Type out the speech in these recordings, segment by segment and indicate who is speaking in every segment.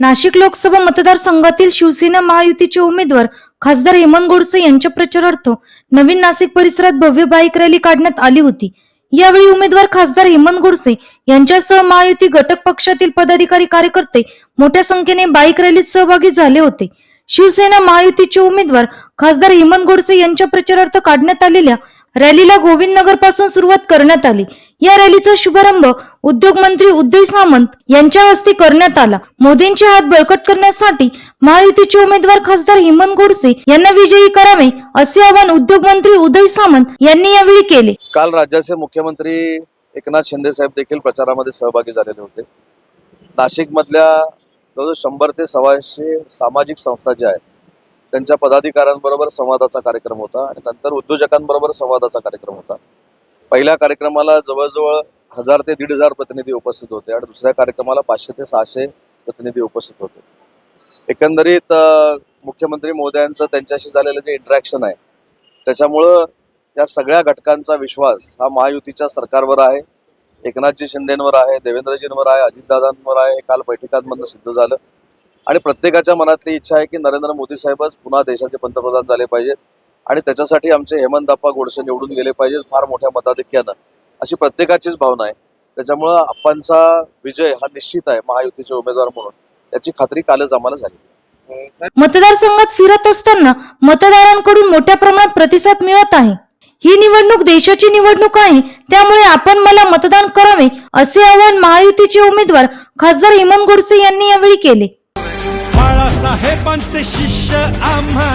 Speaker 1: नाशिक लोकसभा मतदारसंघातील शिवसेना महायुतीचे उमेदवार खासदार हेमंत गोडसे यांच्या प्रचारार्थ नवीन नाशिक परिसरात भव्य बाईक रॅली काढण्यात आली होती. यावेळी उमेदवार खासदार हेमंत गोडसे यांच्यासह महायुती घटक पक्षातील पदाधिकारी कार्यकर्ते मोठ्या संख्येने बाईक रॅलीत सहभागी झाले होते. शिवसेना महायुतीचे उमेदवार खासदार हेमंत गोडसे यांच्या प्रचारार्थ काढण्यात आलेल्या रॅलीला गोविंदनगरपासून सुरुवात करण्यात आली. या रॅलीचा शुभारंभ उद्योग मंत्री उदय सामंत यांच्या हस्ते करण्यात आला. मोदींचे हात बळकट करण्यासाठी महायुतीचे उमेदवार खासदार हिमंत गोडसे यांना विजयी करावे असे आवाहन उद्योग मंत्री उदय सामंत यांनी यावेळी केले.
Speaker 2: काल राज्याचे मुख्यमंत्री एकनाथ शिंदे साहेब देखील प्रचारामध्ये सहभागी झालेले होते. नाशिकमधल्या जवळजवळ शंभर ते सव्वाशे सामाजिक संस्था ज्या आहेत त्यांच्या पदाधिकाऱ्यांबरोबर संवादाचा कार्यक्रम होता आणि नंतर उद्योजकांबरोबर संवादाचा कार्यक्रम होता. पहिल्या कार्यक्रमाला जवळजवळ हजार ते दीड हजार प्रतिनिधी उपस्थित होते आणि दुसऱ्या कार्यक्रमाला पाचशे ते सहाशे प्रतिनिधी उपस्थित होते. एकंदरीत मुख्यमंत्री मोदयांचं त्यांच्याशी झालेलं जे इंटरॅक्शन आहे त्याच्यामुळं या सगळ्या घटकांचा विश्वास हा महायुतीच्या सरकारवर आहे एकनाथजी शिंदेवर आहे देवेंद्रजींवर आहे अजितदादांवर आहे हे काल बैठकांमधनं सिद्ध झालं. आणि प्रत्येकाच्या मनातली इच्छा आहे की नरेंद्र मोदी साहेबच पुन्हा देशाचे पंतप्रधान झाले पाहिजेत. आणि त्याच्यासाठी आमचे हेमंतप्पा गोडसे निवडून गेले पाहिजेत फार मोठ्या मताधिक्यानं. अशी प्रत्येकाचीच भावना आहे. त्याच्यामुळं आप्पांचा विजय हा निश्चित आहे महायुतीचे उमेदवार म्हणून. याची खात्री कालच आम्हाला झाली.
Speaker 1: मतदारसंघात फिरत असताना मतदारांकडून मोठ्या प्रमाणात प्रतिसाद मिळत आहे. ही निवडणूक देशाची निवडणूक आहे त्यामुळे आपण मला मतदान करावे असे आवाहन महायुतीचे उमेदवार खासदार हेमंत गोडसे यांनी यावेळी केले.
Speaker 3: बाळासाहेबांचे शिष्य आम्हा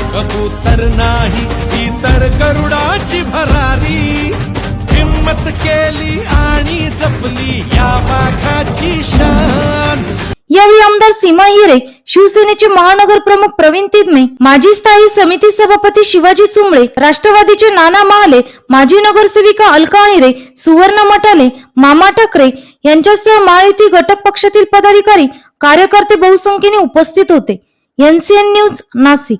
Speaker 3: कबूतर नाही इतर गरुडाची भरारी. हिम्मत केली आणि जपली या वाघाची शान.
Speaker 1: यावेळी आमदार सीमा हिरे शिवसेनेचे महानगर प्रमुख प्रवीण तिदमे माजी स्थायी समिती सभापती शिवाजी चुंबळे राष्ट्रवादीचे नाना महाले माजी नगरसेविका अलका हिरे सुवर्ण मटाले मामा ठाकरे यांच्यासह महायुती घटक पक्षातील पदाधिकारी कार्यकर्ते बहुसंख्येने उपस्थित होते. NCN news Nashik.